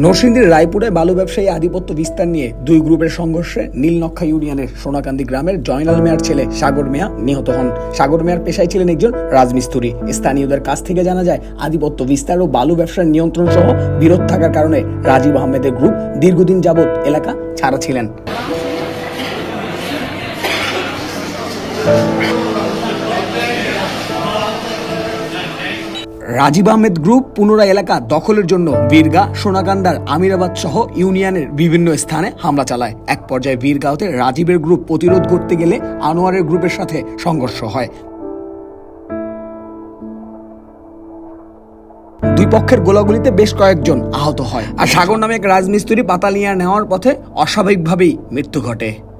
নরসিংদীর রায়পুরে বালু ব্যবসায়ী আধিপত্য বিস্তার নিয়ে দুই গ্রুপের সংঘর্ষে নীলনক্ষা ইউনিয়নের সোনাকান্দি গ্রামের জয়নাল মেয়ার ছেলে সাগর মিয়া নিহত হন। সাগর মেয়ার পেশায় ছিলেন একজন রাজমিস্ত্রি। স্থানীয়দের কাছ থেকে জানা যায়, আধিপত্য বিস্তার ও বালু ব্যবসার নিয়ন্ত্রণ সহ বিরোধ থাকার কারণে রাজীব আহমেদের গ্রুপ দীর্ঘদিন যাবৎ এলাকা ছাড়া ছিলেন। রাজীব আহমেদ গ্রুপ পুনরায় এলাকা দখলের জন্য বীরগা সোনাকান্দার আমিরাবাদ সহ ইউনিয়নের বিভিন্ন স্থানে হামলা চালায়। এক পর্যায়ে বীরগাঁওতে রাজীবের গ্রুপ প্রতিরোধ করতে গেলে আনোয়ারের গ্রুপের সাথে সংঘর্ষ হয়। দুই পক্ষের গোলাগুলিতে বেশ কয়েকজন আহত হয়। আর সাগর নামে এক রাজমিস্ত্রি পাতালিয়া নেওয়ার পথে অস্বাভাবিকভাবেই মৃত্যু ঘটে।